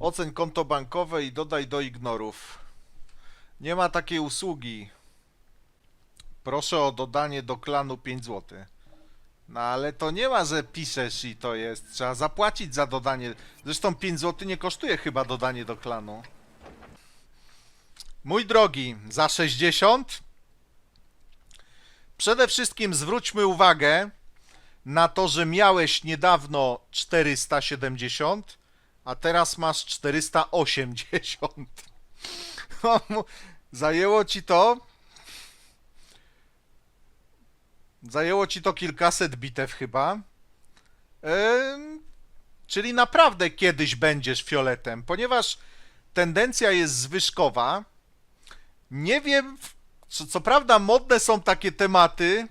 Oceń konto bankowe i dodaj do ignorów. Nie ma takiej usługi. Proszę o dodanie do klanu 5 zł. No ale to nie ma, że piszesz i to jest. Trzeba zapłacić za dodanie. Zresztą 5 zł nie kosztuje chyba dodanie do klanu. Mój drogi, za 60. Przede wszystkim zwróćmy uwagę na to, że miałeś niedawno 470, a teraz masz 480. Zajęło ci to Zajęło ci to kilkaset bitew chyba. Czyli naprawdę kiedyś będziesz fioletem, ponieważ tendencja jest zwyżkowa. Nie wiem, co, co prawda modne są takie tematy,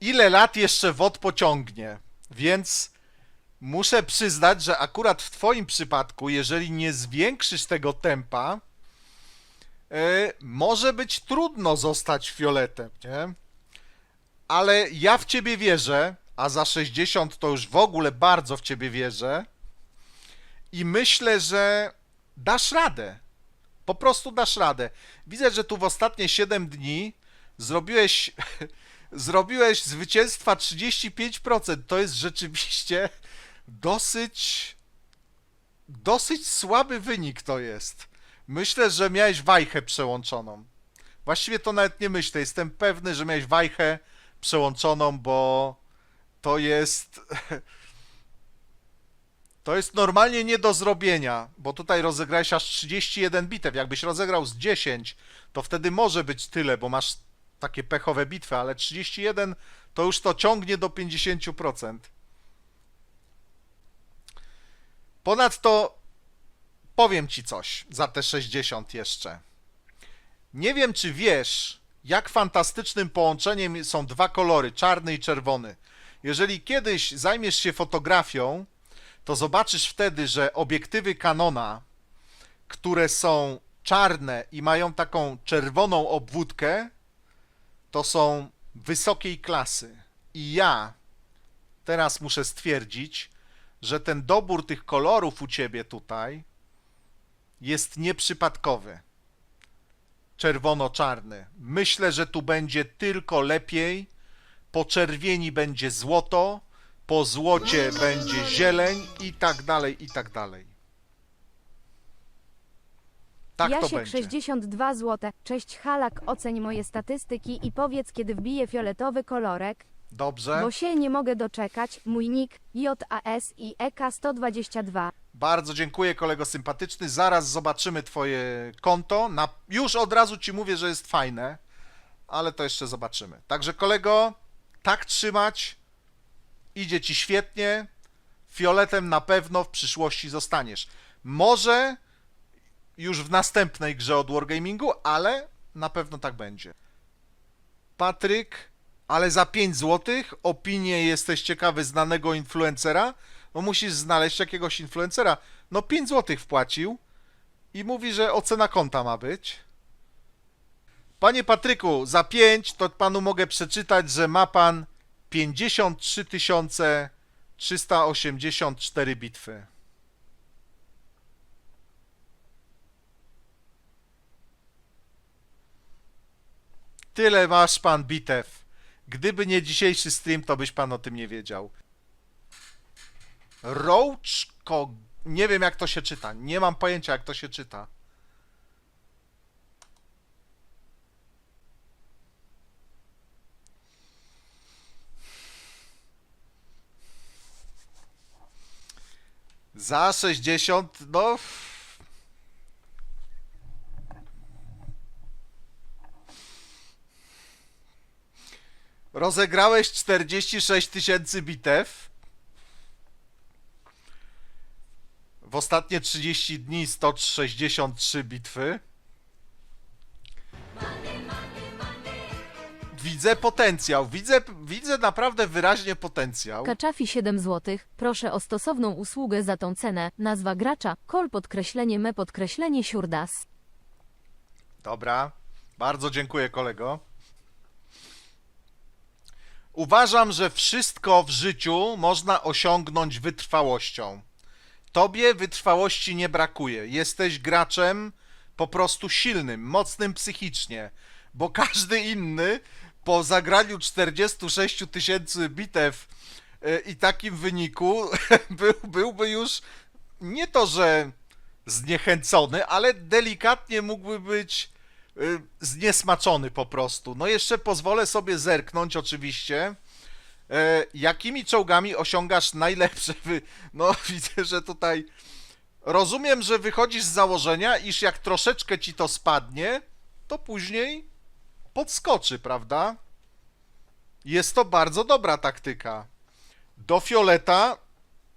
ile lat jeszcze WOD pociągnie, więc muszę przyznać, że akurat w twoim przypadku, jeżeli nie zwiększysz tego tempa, e, może być trudno zostać fioletem, nie? ale ja w ciebie wierzę, a za 60 to już w ogóle bardzo w ciebie wierzę i myślę, że dasz radę. Po prostu dasz radę. Widzę, że tu w ostatnie 7 dni zrobiłeś zrobiłeś zwycięstwa 35%. To jest rzeczywiście dosyć dosyć słaby wynik to jest. Myślę, że miałeś wajchę przełączoną. Właściwie to nawet nie myślę. Jestem pewny, że miałeś wajchę przełączoną, bo to jest. To jest normalnie nie do zrobienia, bo tutaj rozegrałeś aż 31 bitew. Jakbyś rozegrał z 10, to wtedy może być tyle, bo masz takie pechowe bitwy, ale 31 to już to ciągnie do 50%. Ponadto powiem ci coś za te 60 jeszcze. Nie wiem, czy wiesz, jak fantastycznym połączeniem są dwa kolory, czarny i czerwony. Jeżeli kiedyś zajmiesz się fotografią, to zobaczysz wtedy, że obiektywy Canona, które są czarne i mają taką czerwoną obwódkę, to są wysokiej klasy. I ja teraz muszę stwierdzić, że ten dobór tych kolorów u ciebie tutaj jest nieprzypadkowy czerwono-czarny. Myślę, że tu będzie tylko lepiej. Po czerwieni będzie złoto, po złocie będzie zieleń i tak dalej, i tak dalej. Tak to Jasiek będzie. 62 zł. Cześć Halak, oceń moje statystyki i powiedz kiedy wbije fioletowy kolorek, Dobrze. bo się nie mogę doczekać. Mój nick JAS i EK 122. Bardzo dziękuję, kolego sympatyczny. Zaraz zobaczymy twoje konto. Na... Już od razu ci mówię, że jest fajne, ale to jeszcze zobaczymy. Także, kolego, tak trzymać. Idzie ci świetnie. Fioletem na pewno w przyszłości zostaniesz. Może już w następnej grze od Wargamingu, ale na pewno tak będzie. Patryk, ale za 5 zł opinie jesteś ciekawy znanego influencera? No musisz znaleźć jakiegoś influencera. No 5 zł wpłacił i mówi, że ocena konta ma być. Panie Patryku, za 5 to panu mogę przeczytać, że ma pan 53 384 bitwy. Tyle masz pan bitew. Gdyby nie dzisiejszy stream, to byś pan o tym nie wiedział. Roachko. Nie wiem jak to się czyta. Nie mam pojęcia jak to się czyta. Za 60, no. Rozegrałeś 46 tysięcy bitew. W ostatnie 30 dni 163 bitwy. Widzę potencjał, widzę, widzę naprawdę wyraźnie potencjał. Kaczafi 7 zł. Proszę o stosowną usługę za tą cenę. Nazwa gracza, kol podkreślenie me podkreślenie siurdas. Dobra, bardzo dziękuję kolego. Uważam, że wszystko w życiu można osiągnąć wytrwałością. Tobie wytrwałości nie brakuje. Jesteś graczem po prostu silnym, mocnym psychicznie, bo każdy inny po zagraniu 46 tysięcy bitew e, i takim wyniku był, byłby już nie to, że zniechęcony, ale delikatnie mógłby być zniesmaczony po prostu. No jeszcze pozwolę sobie zerknąć oczywiście, e, jakimi czołgami osiągasz najlepsze wy... No widzę, że tutaj rozumiem, że wychodzisz z założenia, iż jak troszeczkę ci to spadnie, to później podskoczy, prawda? Jest to bardzo dobra taktyka. Do fioleta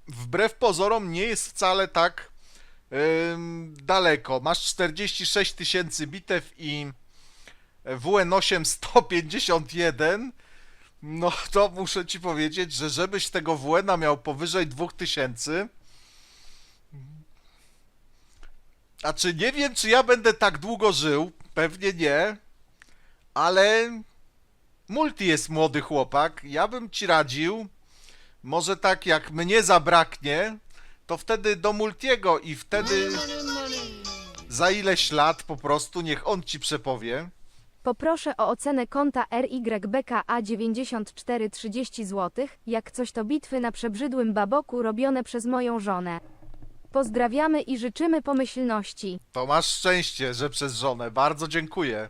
wbrew pozorom nie jest wcale tak daleko. Masz 46 tysięcy bitew i WN8 151. No to muszę ci powiedzieć, że żebyś tego WN miał powyżej 2000. A czy nie wiem, czy ja będę tak długo żył? Pewnie nie. Ale Multi jest młody chłopak. Ja bym ci radził. Może tak jak mnie zabraknie, to wtedy do Multiego i wtedy za ileś lat po prostu niech on ci przepowie. Poproszę o ocenę konta RYBKA 9430 zł, jak coś to bitwy na przebrzydłym baboku robione przez moją żonę. Pozdrawiamy i życzymy pomyślności. To masz szczęście, że przez żonę. Bardzo dziękuję.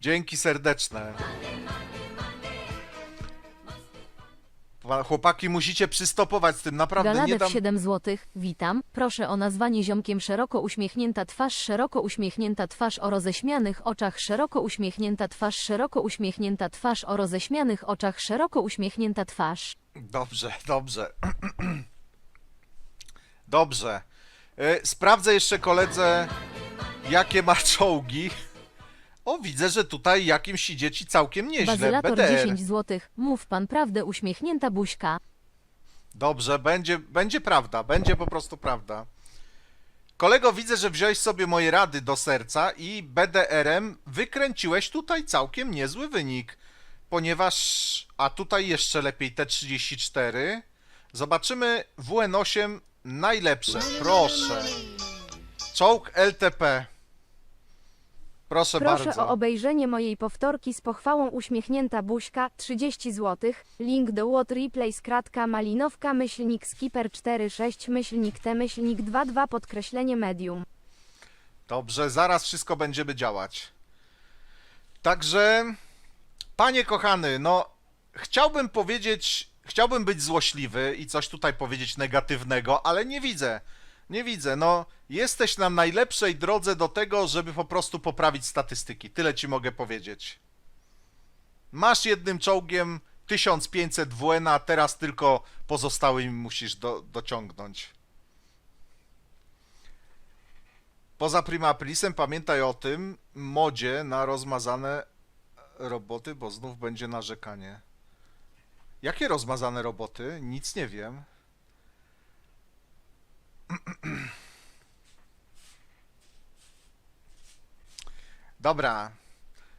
Dzięki serdeczne. Pa- Chłopaki, musicie przystopować z tym, naprawdę nie Galadew dam... 7 zł. Witam. Proszę o nazwanie ziomkiem szeroko uśmiechnięta twarz, szeroko uśmiechnięta twarz o roześmianych oczach, szeroko uśmiechnięta twarz, szeroko uśmiechnięta twarz o roześmianych oczach, szeroko uśmiechnięta twarz. Dobrze, dobrze. Dobrze. E, Sprawdzę jeszcze koledze, jakie ma czołgi. O, widzę, że tutaj jakimś idzie ci całkiem nieźle. Bazylator BDR. 10 zł. Mów pan prawdę uśmiechnięta buźka. Dobrze, będzie, będzie prawda, będzie po prostu prawda. Kolego, widzę, że wziąłeś sobie moje rady do serca i BDR-em wykręciłeś tutaj całkiem niezły wynik, ponieważ, a tutaj jeszcze lepiej T34. Zobaczymy WN8 najlepsze, proszę. Czołg LTP. Proszę, Proszę bardzo. o obejrzenie mojej powtórki z pochwałą uśmiechnięta buźka 30 zł. Link do What Replay skratka malinowka myślnik skipper 46 myślnik t myślnik 22 podkreślenie medium. Dobrze, zaraz wszystko będziemy działać. Także, panie kochany, no, chciałbym powiedzieć, chciałbym być złośliwy i coś tutaj powiedzieć negatywnego, ale nie widzę. Nie widzę. No, jesteś na najlepszej drodze do tego, żeby po prostu poprawić statystyki. Tyle ci mogę powiedzieć. Masz jednym czołgiem 1500 WN, a teraz tylko pozostałymi musisz do, dociągnąć. Poza Prima Aprilisem pamiętaj o tym modzie na rozmazane roboty, bo znów będzie narzekanie. Jakie rozmazane roboty? Nic nie wiem. Dobra.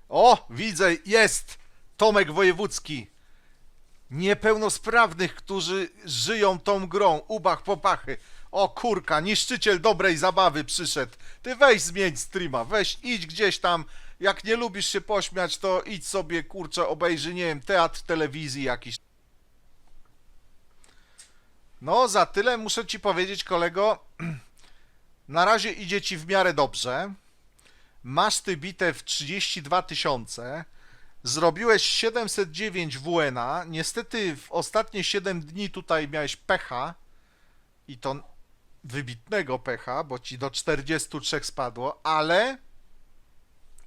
O, widzę, jest! Tomek Wojewódzki. Niepełnosprawnych, którzy żyją tą grą. Ubach popachy. O kurka, niszczyciel dobrej zabawy przyszedł. Ty weź zmień streama, weź idź gdzieś tam. Jak nie lubisz się pośmiać, to idź sobie, kurczę, obejrzyj, nie wiem, teatr telewizji jakiś. No, za tyle muszę ci powiedzieć, kolego. Na razie idzie ci w miarę dobrze. Masz ty bitew 32 tysiące. Zrobiłeś 709 WN-a. Niestety w ostatnie 7 dni tutaj miałeś pecha. I to wybitnego pecha, bo ci do 43 spadło, ale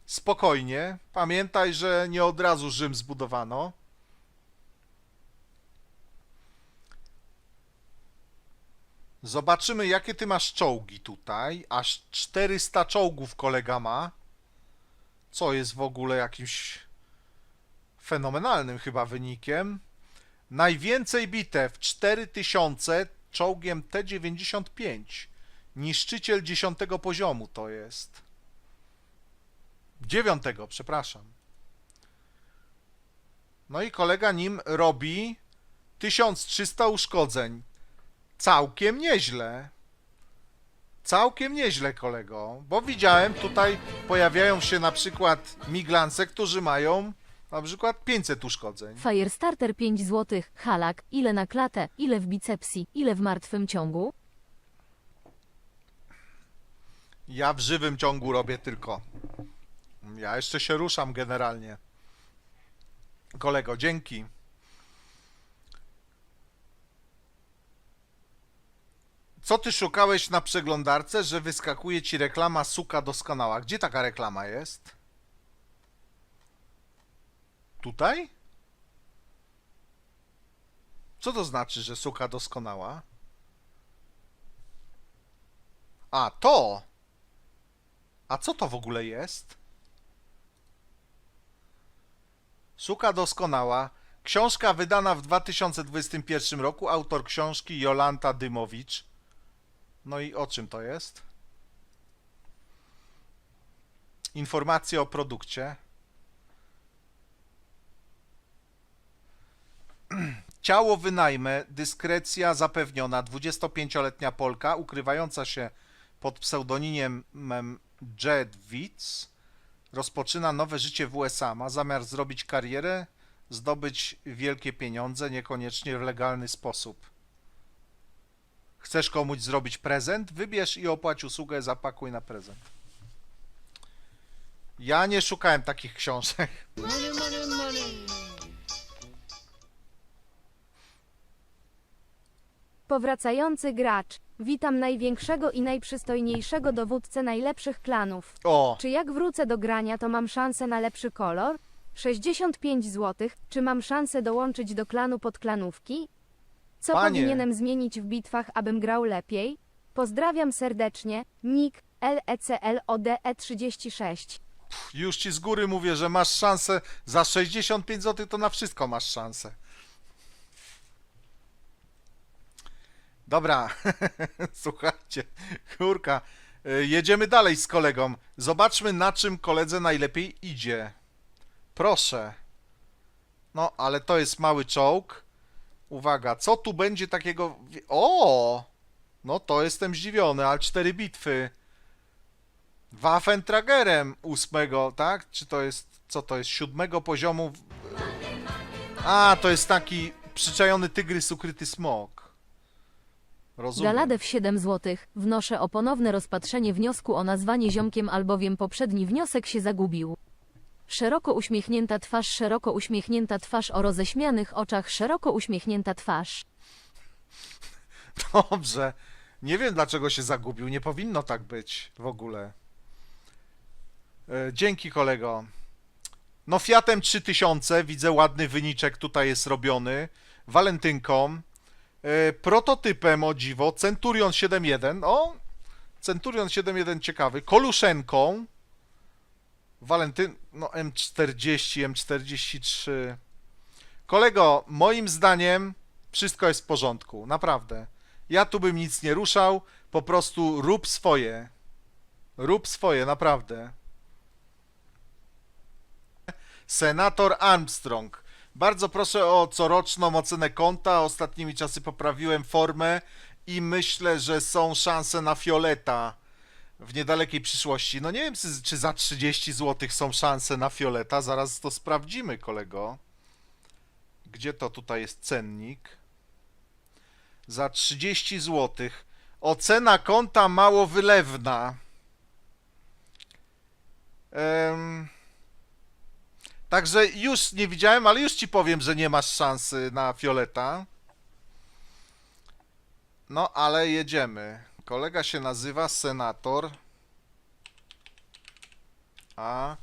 spokojnie. Pamiętaj, że nie od razu Rzym zbudowano. Zobaczymy, jakie ty masz czołgi tutaj. Aż 400 czołgów kolega ma. Co jest w ogóle jakimś fenomenalnym chyba wynikiem. Najwięcej bitew 4000 czołgiem T95. Niszczyciel 10 poziomu to jest. 9, przepraszam. No i kolega nim robi 1300 uszkodzeń. Całkiem nieźle. Całkiem nieźle, kolego. Bo widziałem tutaj pojawiają się na przykład miglanse, którzy mają na przykład 500 uszkodzeń. Firestarter 5 zł. Halak. Ile na klatę? Ile w bicepsji? Ile w martwym ciągu? Ja w żywym ciągu robię tylko. Ja jeszcze się ruszam generalnie. Kolego, dzięki. Co ty szukałeś na przeglądarce, że wyskakuje ci reklama suka doskonała? Gdzie taka reklama jest? Tutaj? Co to znaczy, że suka doskonała? A, to! A co to w ogóle jest? Suka doskonała. Książka wydana w 2021 roku. Autor książki Jolanta Dymowicz. No i o czym to jest? Informacje o produkcie. Ciało wynajmę, dyskrecja zapewniona. 25-letnia Polka ukrywająca się pod pseudonimem Jed Witz rozpoczyna nowe życie w USA. Ma zamiar zrobić karierę, zdobyć wielkie pieniądze, niekoniecznie w legalny sposób. Chcesz komuś zrobić prezent? Wybierz i opłać usługę, zapakuj na prezent. Ja nie szukałem takich książek. Powracający gracz. Witam największego i najprzystojniejszego dowódcę najlepszych klanów. O, Czy jak wrócę do grania, to mam szansę na lepszy kolor? 65 zł. Czy mam szansę dołączyć do klanu podklanówki? Co Panie. powinienem zmienić w bitwach, abym grał lepiej? Pozdrawiam serdecznie. Nick E LECLODE36. już ci z góry mówię, że masz szansę. Za 65 zł to na wszystko masz szansę. Dobra, słuchajcie, kurka, y, jedziemy dalej z kolegą. Zobaczmy, na czym koledze najlepiej idzie. Proszę. No, ale to jest mały czołg. Uwaga, co tu będzie takiego... O! No to jestem zdziwiony, ale cztery bitwy. Waffentragerem ósmego, tak? Czy to jest, co to jest, siódmego poziomu? A, to jest taki przyczajony tygrys, ukryty smok. Rozumiem. Galadew 7 zł. Wnoszę o ponowne rozpatrzenie wniosku o nazwanie ziomkiem, albowiem poprzedni wniosek się zagubił. Szeroko uśmiechnięta twarz, szeroko uśmiechnięta twarz o roześmianych oczach, szeroko uśmiechnięta twarz. Dobrze. Nie wiem dlaczego się zagubił. Nie powinno tak być w ogóle. E, Dzięki kolego. No Fiatem 3000 widzę ładny wyniczek tutaj jest robiony. Walentynką. E, Prototypem o dziwo. Centurion 7.1. O! Centurion 7.1 ciekawy. Koluszenką. Walentyn... No M40, M43. Kolego, moim zdaniem wszystko jest w porządku. Naprawdę. Ja tu bym nic nie ruszał, po prostu rób swoje. Rób swoje, naprawdę. Senator Armstrong. Bardzo proszę o coroczną ocenę konta. Ostatnimi czasy poprawiłem formę i myślę, że są szanse na Fioleta w niedalekiej przyszłości. No nie wiem, czy- za 30 zł są szanse na Fioleta. Zaraz to sprawdzimy, kolego. Gdzie to tutaj jest cennik? za 30 zł. Ocena konta mało wylewna. Em, Także już nie widziałem, ale już ci powiem, że nie masz szansy na Fioleta. No, ale jedziemy. Kolega się nazywa Senator. A.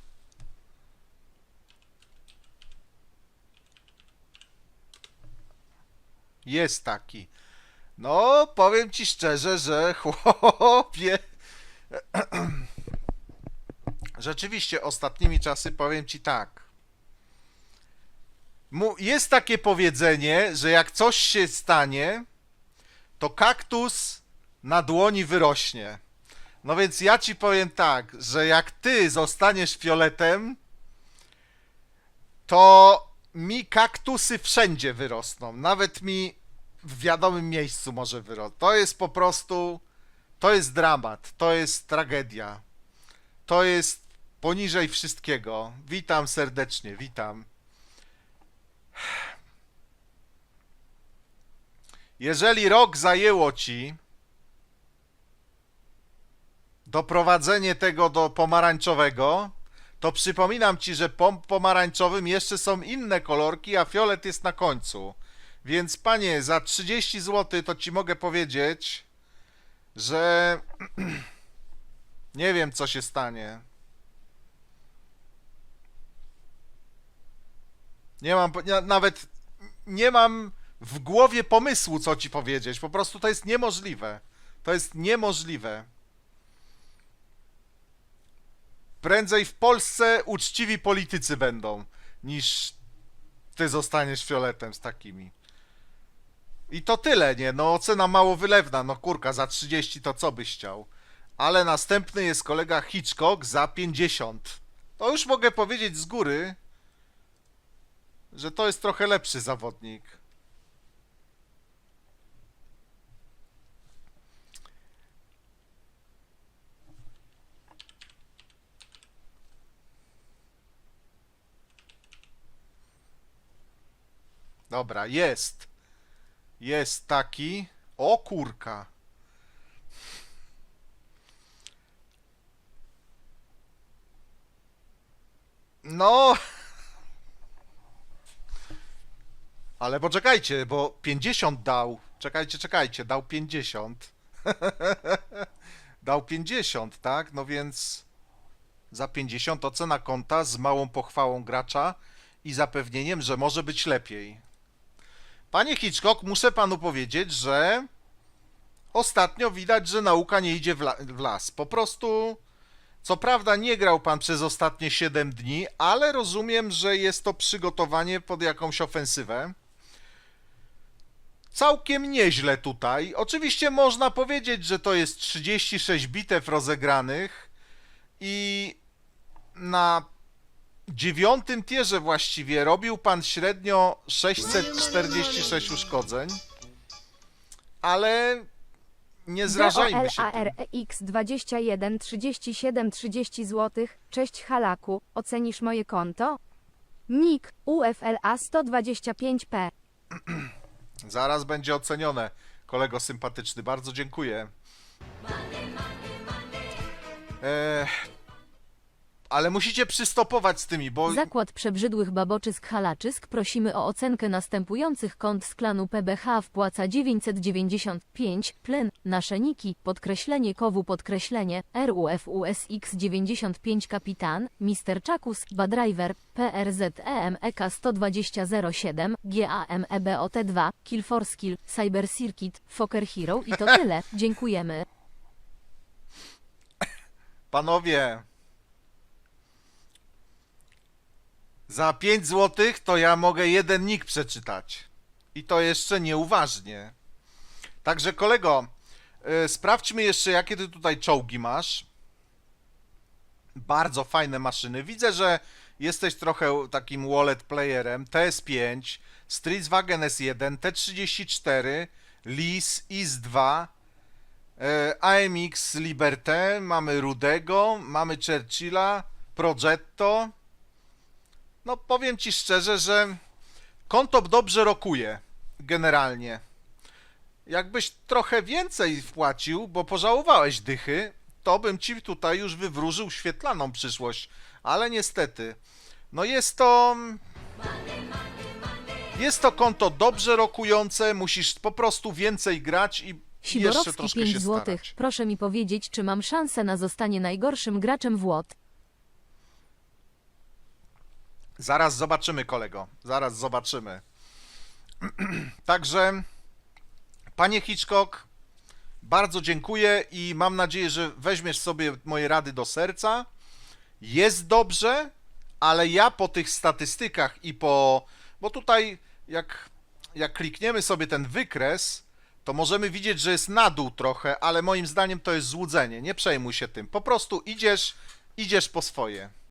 Jest taki. No, powiem ci szczerze, że chłopie. Rzeczywiście, ostatnimi czasy powiem ci tak. Jest takie powiedzenie, że jak coś się stanie, to kaktus na dłoni wyrośnie. No więc ja ci powiem tak, że jak ty zostaniesz fioletem, to mi kaktusy wszędzie wyrosną. Nawet mi w wiadomym miejscu może wyrosnąć. To jest po prostu, to jest dramat, to jest tragedia. To jest poniżej wszystkiego. Witam serdecznie, witam. Jeżeli rok zajęło ci doprowadzenie tego do pomarańczowego, to przypominam ci, że po pomarańczowym jeszcze są inne kolorki, a fiolet jest na końcu. Więc panie, za 30 zł to ci mogę powiedzieć, że nie wiem co się stanie. Nie mam, nawet nie mam w głowie pomysłu, co ci powiedzieć. Po prostu to jest niemożliwe. To jest niemożliwe. Prędzej w Polsce uczciwi politycy będą, niż ty zostaniesz fioletem z takimi. I to tyle, nie? No ocena mało wylewna, no kurka, za 30 to co byś chciał? Ale następny jest kolega Hitchcock za 50. To już mogę powiedzieć z góry, że to jest trochę lepszy zawodnik. Dobra, jest. Jest taki. O kurka. No. Ale poczekajcie, bo 50 dał. Czekajcie, czekajcie, dał 50. dał 50, tak? No więc za 50 ocena konta z małą pochwałą gracza i zapewnieniem, że może być lepiej. Panie Hitchcock, muszę panu powiedzieć, że ostatnio widać, że nauka nie idzie w, la- w las. Po prostu, co prawda nie grał pan przez ostatnie 7 dni, ale rozumiem, że jest to przygotowanie pod jakąś ofensywę. Całkiem nieźle tutaj. Oczywiście można powiedzieć, że to jest 36 bitew rozegranych i na dziewiątym tierze właściwie robił pan średnio 646 uszkodzeń, ale nie zrażajmy się. tym. X 21 37 30 zł. Cześć Halaku, ocenisz moje konto? Nick UFLA 125p. Zaraz będzie ocenione, kolego sympatyczny. Bardzo dziękuję. Eee, ale musicie przystopować z tymi, bo Zakład przebrzydłych baboczysk halaczysk. Prosimy o ocenkę następujących kont z klanu PBH wpłaca 995, plen, nasze niki, podkreślenie kowu podkreślenie, RUFUSX 95 kapitan, Mr. Czakus, Badriver, E PRZEM EK 12007, GAMEBOT2, Kill for Skill, Cyber Circuit, Fokker Hero i to tyle, dziękujemy. Panowie, za 5 zł to ja mogę jeden nick przeczytać. I to jeszcze nieuważnie. Także kolego, y, sprawdźmy jeszcze jakie ty tutaj czołgi masz. Bardzo fajne maszyny. Widzę, że jesteś trochę takim wallet playerem. TS5, Streetswagen S1, T34, Lis, IS-2, E, AMX Liberté, mamy Rudego, mamy Churchilla, Progetto. No powiem ci szczerze, że Kontop dobrze rokuje generalnie. Jakbyś trochę więcej wpłacił, bo pożałowałeś dychy, to bym ci tutaj już wywróżył świetlaną przyszłość, ale niestety. No jest to jest to konto dobrze rokujące, musisz po prostu więcej grać i jeszcze Siborowski troszkę 5 się zł. starać. Proszę mi powiedzieć, czy mam szansę na zostanie najgorszym graczem w łot. Zaraz zobaczymy, kolego. Zaraz zobaczymy. Także, panie Hitchcock, bardzo dziękuję i mam nadzieję, że weźmiesz sobie moje rady do serca. Jest dobrze, ale ja po tych statystykach i po. Bo tutaj, jak, jak klikniemy sobie ten wykres, to możemy widzieć, że jest na dół trochę, ale moim zdaniem to jest złudzenie. Nie przejmuj się tym. Po prostu idziesz, idziesz po swoje.